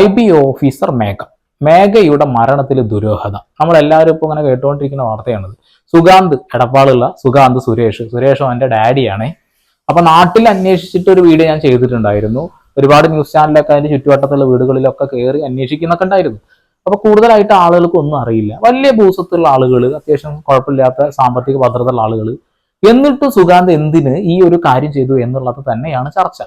I B officer Megha. മേഘയുടെ മരണത്തിൽ ദുരൂഹത. നമ്മളെല്ലാവരും ഇപ്പോൾ ഇങ്ങനെ കേട്ടുകൊണ്ടിരിക്കുന്ന വാർത്തയാണിത്. സുഗാന്ത് എടപ്പാളുള്ള സുഗാന്ത് സുരേഷ്. സുരേഷ് അവന്റെ ഡാഡിയാണ്. അപ്പൊ നാട്ടിൽ അന്വേഷിച്ചിട്ട് ഒരു വീഡിയോ ഞാൻ ചെയ്തിട്ടുണ്ടായിരുന്നു. ഒരുപാട് ന്യൂസ് ചാനലൊക്കെ അതിന്റെ ചുറ്റുവട്ടത്തുള്ള വീടുകളിലൊക്കെ കയറി അന്വേഷിക്കുന്നൊക്കെ ഉണ്ടായിരുന്നു. അപ്പൊ കൂടുതലായിട്ട് ആളുകൾക്ക് ഒന്നും അറിയില്ല. വലിയ ഭൂസത്തുള്ള ആളുകൾ അത്യാവശ്യം കുഴപ്പമില്ലാത്ത സാമ്പത്തിക ഭദ്രതയുള്ള ആളുകൾ എന്നിട്ട് സുഗാന്ത് എന്തിന് ഈ ഒരു കാര്യം ചെയ്തു എന്നുള്ളത് തന്നെയാണ് ചർച്ച.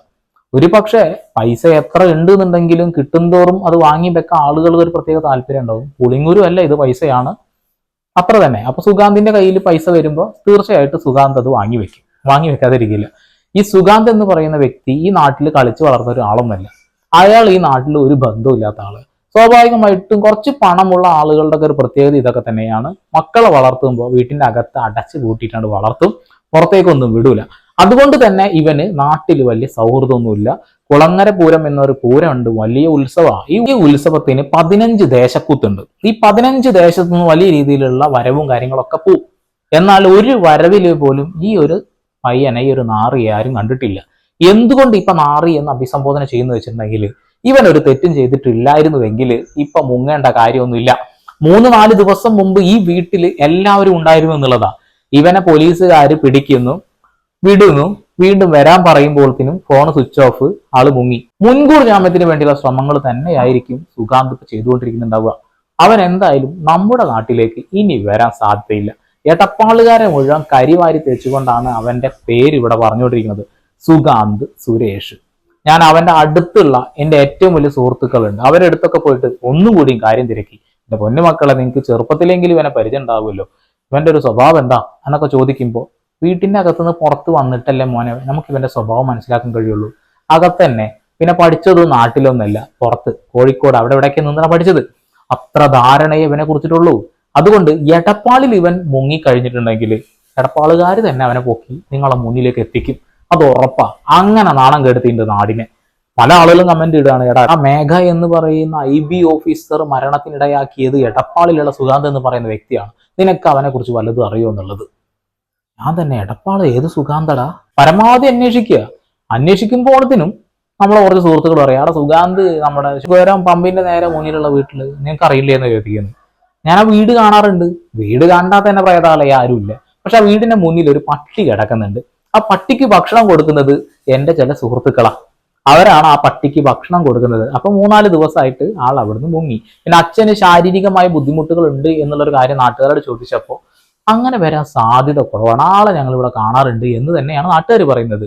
ഒരു പക്ഷേ പൈസ എത്ര ഉണ്ട് എന്നുണ്ടെങ്കിലും കിട്ടുന്തോറും അത് വാങ്ങി വെക്കാൻ ആളുകൾക്ക് ഒരു പ്രത്യേക താല്പര്യം ഉണ്ടാവും. പുളിങ്ങൂരും അല്ല ഇത് പൈസയാണ്. അത്ര തന്നെ. അപ്പൊ സുഗാന്തിന്റെ കയ്യിൽ പൈസ വരുമ്പോൾ തീർച്ചയായിട്ടും സുഗാന്ത് അത് വാങ്ങി വെക്കും. വാങ്ങി വെക്കാതിരിക്കില്ല ഈ സുഗാന്ത് എന്ന് പറയുന്ന വ്യക്തി ഈ നാട്ടിൽ കളിച്ചു വളർന്ന ഒരാളൊന്നല്ല. അയാൾ ഈ നാട്ടിൽ ഒരു ബന്ധമില്ലാത്ത ആൾ. സ്വാഭാവികമായിട്ടും കുറച്ച് പണമുള്ള ആളുകളുടെ ഒരു പ്രത്യേകത ഇതൊക്കെ തന്നെയാണ്. മക്കളെ വളർത്തുമ്പോൾ വീട്ടിന്റെ അകത്ത് അടച്ചു കൂട്ടിയിട്ടാണ് വളർത്തും. പുറത്തേക്കൊന്നും വിടൂല. അതുകൊണ്ട് തന്നെ ഇവന് നാട്ടിൽ വലിയ സൗഹൃദമൊന്നുമില്ല. കുളങ്ങര പൂരം എന്നൊരു പൂരമുണ്ട് വലിയ ഉത്സവമാണ് ഈ ഉത്സവത്തിന് പതിനഞ്ച് ദേശക്കൂത്തുണ്ട്. ഈ പതിനഞ്ച് ദേശത്തു നിന്ന് വലിയ രീതിയിലുള്ള വരവും കാര്യങ്ങളൊക്കെ പോവും. എന്നാൽ ഒരു വരവിൽ പോലും ഈ ഒരു പയ്യനെ ഈ ഒരു നാറി ആരും കണ്ടിട്ടില്ല. എന്തുകൊണ്ട് ഇപ്പൊ നാറി എന്ന് അഭിസംബോധന ചെയ്യുന്ന വെച്ചിട്ടുണ്ടെങ്കിൽ ഇവൻ ഒരു തെറ്റും ചെയ്തിട്ടില്ലായിരുന്നുവെങ്കിൽ ഇപ്പൊ മുങ്ങേണ്ട കാര്യമൊന്നുമില്ല. മൂന്ന് നാല് ദിവസം മുമ്പ് ഈ വീട്ടിൽ എല്ലാവരും ഉണ്ടായിരുന്നു എന്നുള്ളതാ. ഇവനെ പോലീസുകാർ പിടിക്കുന്നു. വിടുന്നു. വീണ്ടും വരാൻ പറയുമ്പോഴത്തേനും ഫോൺ സ്വിച്ച് ഓഫ് ആൾ മുങ്ങി. മുൻകൂർ ജാമ്യത്തിന് വേണ്ടിയുള്ള ശ്രമങ്ങൾ തന്നെയായിരിക്കും സുഗാന്ത് ഇപ്പൊ ചെയ്തുകൊണ്ടിരിക്കുന്നുണ്ടാവുക. അവൻ എന്തായാലും നമ്മുടെ നാട്ടിലേക്ക് ഇനി വരാൻ സാധ്യതയില്ല. എടപ്പാളുകാരെ മുഴുവൻ കരിവാരി തേച്ചുകൊണ്ടാണ് അവന്റെ പേര് ഇവിടെ പറഞ്ഞുകൊണ്ടിരിക്കുന്നത്. സുഗാന്ത് സുരേഷ്. ഞാൻ അവന്റെ അടുത്തുള്ള എന്റെ ഏറ്റവും വലിയ സുഹൃത്തുക്കളുണ്ട്. അവരുടെ അടുത്തൊക്കെ പോയിട്ട് ഒന്നുകൂടിയും കാര്യം തിരക്കി. എന്റെ പൊന്നുമക്കളെ നിങ്ങൾക്ക് ചെറുപ്പത്തിലെങ്കിലും ഇവനെ പരിചയം ഉണ്ടാവുമല്ലോ. ഇവന്റെ ഒരു സ്വഭാവം എന്താ? എന്നൊക്കെ ചോദിക്കുമ്പോൾ വീട്ടിന്റെ അകത്തുനിന്ന് പുറത്ത് വന്നിട്ടല്ലേ മോനെ നമുക്ക് ഇവന്റെ സ്വഭാവം മനസ്സിലാക്കാൻ കഴിയുള്ളൂ. അകത്തന്നെ. പിന്നെ പഠിച്ചത് നാട്ടിലൊന്നല്ല പുറത്ത്. കോഴിക്കോട് അവിടെ ഇവിടെയൊക്കെ നിന്നാണ് പഠിച്ചത്. അത്ര ധാരണയെ ഇവനെ കുറിച്ചിട്ടുള്ളൂ. അതുകൊണ്ട് എടപ്പാളിൽ ഇവൻ മുങ്ങി കഴിഞ്ഞിട്ടുണ്ടെങ്കിൽ എടപ്പാളുകാർ തന്നെ അവനെ പൊക്കി നിങ്ങളെ മുന്നിലേക്ക് എത്തിക്കും. അത് ഉറപ്പാ. അങ്ങനെ നാണം കെടുത്തിട്ടുണ്ട് നാടിനെ. പല ആളുകളും കമന്റ് ഇടുകയാണ് എടാ ആ മേഘ എന്ന് പറയുന്ന ഐ ബി ഓഫീസർ മരണത്തിനിടയാക്കിയത് എടപ്പാളിലുള്ള സുഗാന്ത് എന്ന് പറയുന്ന വ്യക്തിയാണ്. നിനക്ക് അവനെ കുറിച്ച് വല്ലതും അറിയോ എന്നുള്ളത്? ഞാൻ തന്നെ എടപ്പാൾ ഏത് സുഗാന്തടാ? പരമാവധി അന്വേഷിക്കുക. അന്വേഷിക്കുമ്പോഴത്തിനും നമ്മളെ കുറച്ച് സുഹൃത്തുക്കൾ പറയാം അവിടെ സുഗാന്ത് നമ്മുടെ ശുഭകരം പമ്പിന്റെ നേരെ മുന്നിലുള്ള വീട്ടിൽ നിങ്ങൾക്ക് അറിയില്ലേ എന്ന് ചോദിക്കുന്നു. ഞാൻ ആ വീട് കാണാറുണ്ട്. വീട് കണ്ടാൽ തന്നെ പ്രേതാലയ ആരുമില്ല. പക്ഷെ ആ വീടിന്റെ മുന്നിൽ ഒരു പട്ടി കിടക്കുന്നുണ്ട്. ആ പട്ടിക്ക് ഭക്ഷണം കൊടുക്കുന്നത് എന്റെ ചില സുഹൃത്തുക്കളാ. അവരാണ് ആ പട്ടിക്ക് ഭക്ഷണം കൊടുക്കുന്നത്. അപ്പൊ മൂന്നാൽ ദിവസമായിട്ട് ആൾ അവിടുന്ന് മുങ്ങി. പിന്നെ അച്ഛന് ശാരീരികമായ ബുദ്ധിമുട്ടുകൾ ഉണ്ട് എന്നുള്ളൊരു കാര്യം നാട്ടുകാരോട് ചോദിച്ചപ്പോൾ അങ്ങനെ വരാൻ സാധ്യത കുറവാണ്. ആളെ ഞങ്ങൾ ഇവിടെ കാണാറുണ്ട് എന്ന് തന്നെയാണ് നാട്ടുകാർ പറയുന്നത്.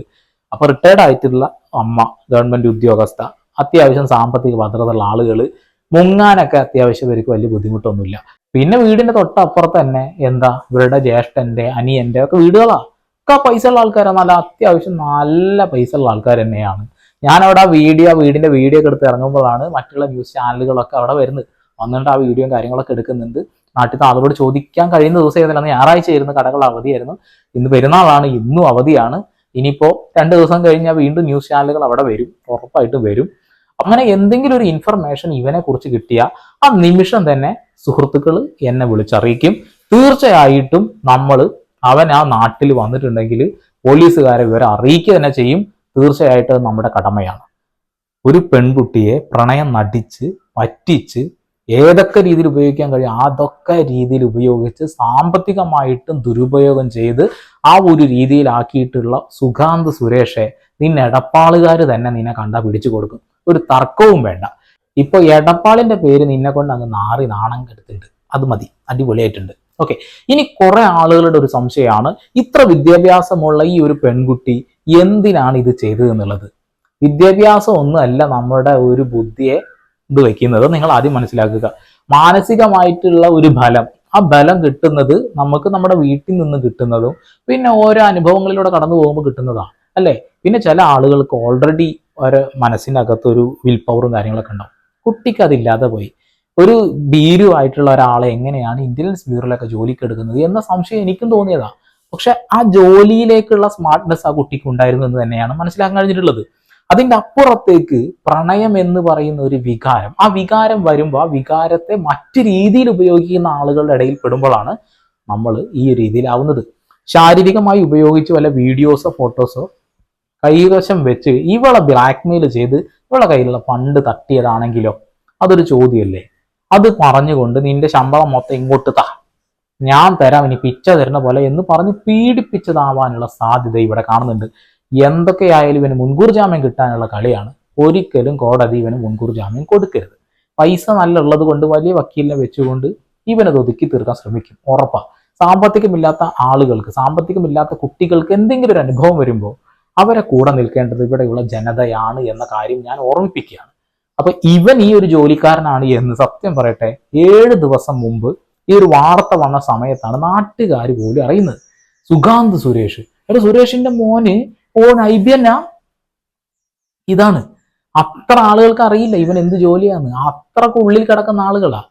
അപ്പൊ റിട്ടയർഡ് ആയിട്ടുള്ള അമ്മ ഗവൺമെന്റ് ഉദ്യോഗസ്ഥ അത്യാവശ്യം സാമ്പത്തിക ഭദ്രതയുള്ള ആളുകൾ മുങ്ങാനൊക്കെ അത്യാവശ്യം ഇവർക്ക് വലിയ ബുദ്ധിമുട്ടൊന്നുമില്ല. പിന്നെ വീടിന്റെ തൊട്ടപ്പുറത്ത് തന്നെ എന്താ ഇവരുടെ ജ്യേഷ്ഠന്റെ അനിയന്റെ ഒക്കെ വീടുകളാ. ഒക്കെ പൈസ ഉള്ള ആൾക്കാരാണ് നല്ല അത്യാവശ്യം നല്ല പൈസ ഉള്ള ആൾക്കാർ തന്നെയാണ്. ഞാൻ അവിടെ വീഡിയോ വീടിന്റെ വീഡിയോ ഒക്കെ എടുത്ത് ഇറങ്ങുമ്പോഴാണ് മറ്റുള്ള ന്യൂസ് ചാനലുകളൊക്കെ അവിടെ വരുന്നത്. വന്നിട്ട് ആ വീഡിയോയും കാര്യങ്ങളൊക്കെ എടുക്കുന്നുണ്ട്. നാട്ടിൽ ആളുകളോട് ചോദിക്കാൻ കഴിയുന്ന ദിവസം ഏതല്ല? ഞായറാഴ്ച ആയിരുന്നു കടകൾ അവധിയായിരുന്നു. ഇന്ന് പെരുന്നാളാണ് ഇന്നും അവധിയാണ്. ഇനിയിപ്പോ രണ്ട് ദിവസം കഴിഞ്ഞാൽ വീണ്ടും ന്യൂസ് ചാനലുകൾ അവിടെ വരും ഉറപ്പായിട്ടും വരും. അങ്ങനെ എന്തെങ്കിലും ഒരു ഇൻഫർമേഷൻ ഇവനെ കുറിച്ച് കിട്ടിയ ആ നിമിഷം തന്നെ സുഹൃത്തുക്കൾ എന്നെ വിളിച്ചറിയിക്കും. തീർച്ചയായിട്ടും നമ്മൾ അവൻ ആ നാട്ടിൽ വന്നിട്ടുണ്ടെങ്കിൽ പോലീസുകാരെ ഇവരെ അറിയിക്കുക തന്നെ ചെയ്യും. തീർച്ചയായിട്ടും നമ്മുടെ കടമയാണ്. ഒരു പെൺകുട്ടിയെ പ്രണയം നടിച്ച് പറ്റിച്ച് ഏതൊക്കെ രീതിയിൽ ഉപയോഗിക്കാൻ കഴിയും അതൊക്കെ രീതിയിൽ ഉപയോഗിച്ച് സാമ്പത്തികമായിട്ടും ദുരുപയോഗം ചെയ്ത് ആ ഒരു രീതിയിലാക്കിയിട്ടുള്ള സുഗാന്ത് സുരേഷെ നിന്നെ എടപ്പാളുകാർ തന്നെ നിന്നെ കണ്ട പിടിച്ചു കൊടുക്കും. ഒരു തർക്കവും വേണ്ട. ഇപ്പൊ എടപ്പാളിന്റെ പേര് നിന്നെ കൊണ്ട് അങ്ങ് നാറി നാണം കെടുത്തിട്ട് അത് മതി. അടിപൊളിയായിട്ടുണ്ട്. ഓക്കെ. ഇനി കുറെ ആളുകളുടെ ഒരു സംശയമാണ്. ഇത്ര വിദ്യാഭ്യാസമുള്ള ഈ ഒരു പെൺകുട്ടി എന്തിനാണ് ഇത് ചെയ്തത് എന്നുള്ളത് വിദ്യാഭ്യാസം ഒന്നുമല്ല നമ്മുടെ ഒരു ബുദ്ധിയെ ഇത് വയ്ക്കുന്നത് നിങ്ങൾ ആദ്യം മനസ്സിലാക്കുക. മാനസികമായിട്ടുള്ള ഒരു ഫലം ആ ബലം കിട്ടുന്നത് നമുക്ക് നമ്മുടെ വീട്ടിൽ നിന്ന് കിട്ടുന്നതും പിന്നെ ഓരോ അനുഭവങ്ങളിലൂടെ കടന്നു പോകുമ്പോൾ കിട്ടുന്നതാണ്. അല്ലേ? പിന്നെ ചില ആളുകൾക്ക് ഓൾറെഡി ഒരു മനസ്സിനകത്ത് ഒരു വിൽ പവറും കാര്യങ്ങളൊക്കെ ഉണ്ടാവും. കുട്ടിക്ക് അതില്ലാതെ പോയി. ഒരു ഭീരുവായിട്ടുള്ള ഒരാളെ എങ്ങനെയാണ് ഇന്റലിജൻസ് ബ്യൂറോയിലൊക്കെ ജോലിക്ക് എടുക്കുന്നത് എന്ന സംശയം എനിക്കും തോന്നിയതാണ് പക്ഷെ ആ ജോലിയിലേക്കുള്ള സ്മാർട്ട്നെസ് ആ കുട്ടിക്ക് ഉണ്ടായിരുന്നു എന്ന് തന്നെയാണ് മനസ്സിലാക്കാൻ കഴിഞ്ഞിട്ടുള്ളത്. അതിന്റെ അപ്പുറത്തേക്ക് പ്രണയം എന്ന് പറയുന്ന ഒരു വികാരം. ആ വികാരം വരുമ്പോൾ ആ വികാരത്തെ മറ്റു രീതിയിൽ ഉപയോഗിക്കുന്ന ആളുകളുടെ ഇടയിൽ പെടുമ്പോഴാണ് നമ്മൾ ഈ രീതിയിലാവുന്നത്. ശാരീരികമായി ഉപയോഗിച്ച് വല്ല വീഡിയോസോ ഫോട്ടോസോ കൈവശം വെച്ച് ഇവളെ ബ്ലാക്ക്മെയിൽ ചെയ്ത് ഇവളെ കയ്യിലുള്ള ഫണ്ട് തട്ടിയതാണെങ്കിലോ അതൊരു ചോദ്യമല്ലേ? അത് പറഞ്ഞുകൊണ്ട് നിന്റെ ശമ്പളം മൊത്തം ഇങ്ങോട്ട് താ. ഞാൻ തരാം ഇനി പിച്ച തരുന്ന പോലെ എന്ന് പറഞ്ഞ് പീഡിപ്പിച്ചതാവാനുള്ള സാധ്യത ഇവിടെ കാണുന്നുണ്ട്. എന്തൊക്കെയായാലും ഇവന് മുൻകൂർ ജാമ്യം കിട്ടാനുള്ള കളിയാണ്. ഒരിക്കലും കോടതി ഇവന് മുൻകൂർ ജാമ്യം കൊടുക്കരുത്. പൈസ നല്ല ഉള്ളത് കൊണ്ട് വലിയ വക്കീലിനെ വെച്ചുകൊണ്ട് ഇവനത് ഒതുക്കി തീർക്കാൻ ശ്രമിക്കും. ഉറപ്പാണ് സാമ്പത്തികമില്ലാത്ത ആളുകൾക്ക് സാമ്പത്തികമില്ലാത്ത കുട്ടികൾക്ക് എന്തെങ്കിലും ഒരു അനുഭവം വരുമ്പോൾ അവരെ കൂടെ നിൽക്കേണ്ടത് ഇവിടെയുള്ള ജനതയാണ് എന്ന കാര്യം ഞാൻ ഓർമ്മിപ്പിക്കുകയാണ്. അപ്പൊ ഇവൻ ഈ ഒരു ജോലിക്കാരനാണ് എന്ന് സത്യം പറയട്ടെ ഏഴ് ദിവസം മുമ്പ് ഈ ഒരു വാർത്ത വന്ന സമയത്താണ് നാട്ടുകാർ പോലും അറിയുന്നത്. സുഗാന്ത് സുരേഷ്. എടാ സുരേഷിന്റെ മോന് ഓൺ ഐ ഇതാണ്. അത്ര ആളുകൾക്ക് അറിയില്ല ഇവൻ എന്ത് ജോലിയാണ്. അത്രയ്ക്ക് ഉള്ളിൽ കിടക്കുന്ന ആളുകളാ.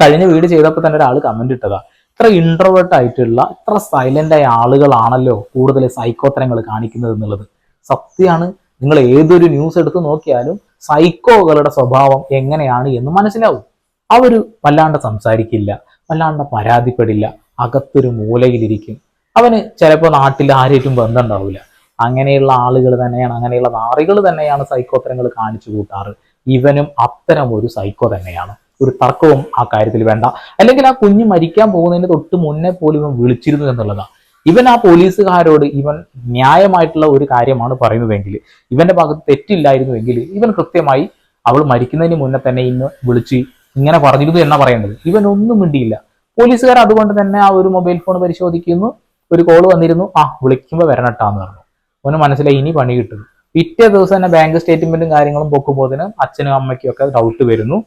കഴിഞ്ഞ വീട് ചെയ്തപ്പോൾ തന്നെ ഒരാൾ കമന്റ് ഇട്ടതാ. ഇത്ര ഇൻട്രോവേർട്ട് ആയിട്ടുള്ള ഇത്ര സൈലന്റ് ആയ ആളുകളാണല്ലോ കൂടുതൽ സൈക്കോത്തരങ്ങൾ കാണിക്കുന്നത് എന്നുള്ളത്. സത്യമാണ് നിങ്ങൾ ഏതൊരു ന്യൂസ് എടുത്ത് നോക്കിയാലും സൈക്കോകളുടെ സ്വഭാവം എങ്ങനെയാണ് എന്ന് മനസ്സിലാവും. അവർ വല്ലാണ്ട് സംസാരിക്കില്ല വല്ലാണ്ട് പരാതിപ്പെടില്ല അകത്തൊരു മൂലയിലിരിക്കും. അവന് ചിലപ്പോൾ നാട്ടിൽ ആരേറ്റും ബന്ധം ഉണ്ടാവില്ല അങ്ങനെയുള്ള ആളുകൾ തന്നെയാണ് അങ്ങനെയുള്ള നാറികൾ തന്നെയാണ് സൈക്കോത്തരങ്ങൾ കാണിച്ചു കൂട്ടാറ്. ഇവനും അത്തരം ഒരു സൈക്കോ തന്നെയാണ്. ഒരു തർക്കവും ആ കാര്യത്തിൽ വേണ്ട. അല്ലെങ്കിൽ ആ കുഞ്ഞ് മരിക്കാൻ പോകുന്നതിന് തൊട്ട് മുന്നേ പോലും ഇവൻ വിളിച്ചിരുന്നു എന്നുള്ളതാണ് ഇവൻ ആ പോലീസുകാരോട് ഇവൻ ന്യായമായിട്ടുള്ള ഒരു കാര്യമാണ് പറയുന്നതെങ്കിൽ ഇവന്റെ ഭാഗത്ത് തെറ്റില്ലായിരുന്നുവെങ്കിൽ ഇവൻ കൃത്യമായി അവൾ മരിക്കുന്നതിന് മുന്നേ തന്നെ ഇന്ന് വിളിച്ച് ഇങ്ങനെ പറഞ്ഞിരുന്നു എന്നാ പറയേണ്ടത് ഇവൻ ഒന്നും മിണ്ടിയില്ല. പോലീസുകാർ അതുകൊണ്ട് തന്നെ ആ ഒരു മൊബൈൽ ഫോൺ പരിശോധിക്കുന്നു ഒരു കോൾ വന്നിരുന്നു ആ വിളിക്കുമ്പോൾ വരണട്ടാന്ന് പറഞ്ഞു. അവന് മനസ്സിലായി ഇനി പണി കിട്ടും. പിറ്റേ ദിവസം തന്നെ ബാങ്ക് സ്റ്റേറ്റ്മെന്റും കാര്യങ്ങളും പൊക്കുമ്പോതിന് അച്ഛനും അമ്മയ്ക്കും ഒക്കെ ഡൗട്ട് വരുന്നു.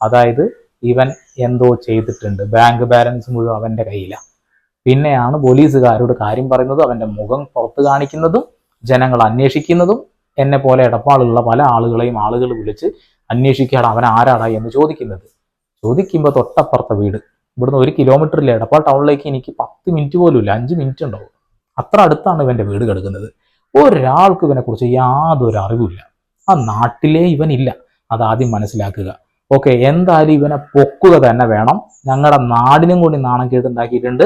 അതായത് ഇവൻ എന്തോ ചെയ്തിട്ടുണ്ട്. ബാങ്ക് ബാലൻസ് മുഴുവൻ അവന്റെ കയ്യിലാണ് പിന്നെയാണ് പോലീസുകാരോട് കാര്യം പറയുന്നതും അവന്റെ മുഖം പുറത്ത് കാണിക്കുന്നതും ജനങ്ങൾ അന്വേഷിക്കുന്നതും എന്നെ പോലെ ഇടപാടുള്ള പല ആളുകളെയും ആളുകൾ വിളിച്ച് അന്വേഷിക്കാടാ അവൻ ആരാടാ എന്ന് ചോദിക്കുന്നത്. ചോദിക്കുമ്പോൾ തൊട്ടപ്പുറത്തെ വീട്. ഇവിടുന്ന് ഒരു കിലോമീറ്ററില്ല എടപ്പാൾ ടൗണിലേക്ക് എനിക്ക് പത്ത് മിനിറ്റ് പോലും ഇല്ല. അഞ്ച് മിനിറ്റ് ഉണ്ടാവും. അത്ര അടുത്താണ് ഇവന്റെ വീട് കിടക്കുന്നത്. ഒരാൾക്ക് ഇവനെ കുറിച്ച് യാതൊരു അറിവില്ല ആ നാട്ടിലേ ഇവനില്ല അതാദ്യം മനസ്സിലാക്കുക. ഓക്കെ എന്തായാലും ഇവനെ പൊക്കുക തന്നെ വേണം. ഞങ്ങളുടെ നാടിനും കൂടി നാണം കേട്ടുണ്ടാക്കിയിട്ടുണ്ട്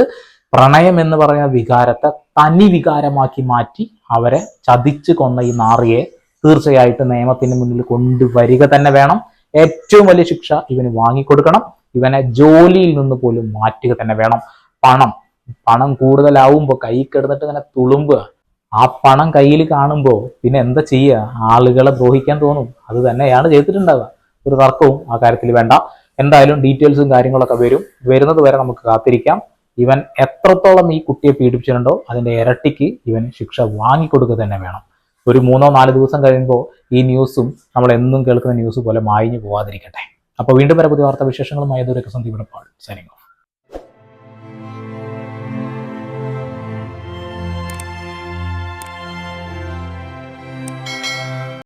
പ്രണയം എന്ന് പറയുന്ന വികാരത്തെ തനി വികാരമാക്കി മാറ്റി അവരെ ചതിച്ച് കൊന്ന ഈ നാറിയെ തീർച്ചയായിട്ടും നിയമത്തിന് മുന്നിൽ കൊണ്ടുവരിക തന്നെ വേണം. ഏറ്റവും വലിയ ശിക്ഷ ഇവന് വാങ്ങിക്കൊടുക്കണം. ഇവനെ ജോലിയിൽ നിന്ന് പോലും മാറ്റുക തന്നെ വേണം. പണം. പണം കൂടുതലാവുമ്പോൾ കൈ കിടന്നിട്ട് ഇങ്ങനെ തുളുമ്പുക. ആ പണം കയ്യിൽ കാണുമ്പോൾ പിന്നെ എന്താ ചെയ്യുക ആളുകളെ ദ്രോഹിക്കാൻ തോന്നും. അത് തന്നെയാണ് ചെയ്തിട്ടുണ്ടാവുക. ഒരു തർക്കവും ആ കാര്യത്തിൽ വേണ്ട. എന്തായാലും ഡീറ്റെയിൽസും കാര്യങ്ങളൊക്കെ വരും. വരുന്നത് വരെ നമുക്ക് കാത്തിരിക്കാം. ഇവൻ എത്രത്തോളം ഈ കുട്ടിയെ പീഡിപ്പിച്ചിട്ടുണ്ടോ അതിന്റെ ഇരട്ടിക്ക് ഇവൻ ശിക്ഷ വാങ്ങിക്കൊടുക്കുക തന്നെ വേണം. ഒരു മൂന്നോ നാല് ദിവസം കഴിയുമ്പോൾ ഈ ന്യൂസും നമ്മൾ എന്നും കേൾക്കുന്ന ന്യൂസ് പോലെ മായിഞ്ഞു പോവാതിരിക്കട്ടെ. അപ്പോൾ വീണ്ടും വരെ പുതിയ വാർത്താ വിശേഷങ്ങളുമായി സന്ദീപ് സൈനിങ് ഓഫ്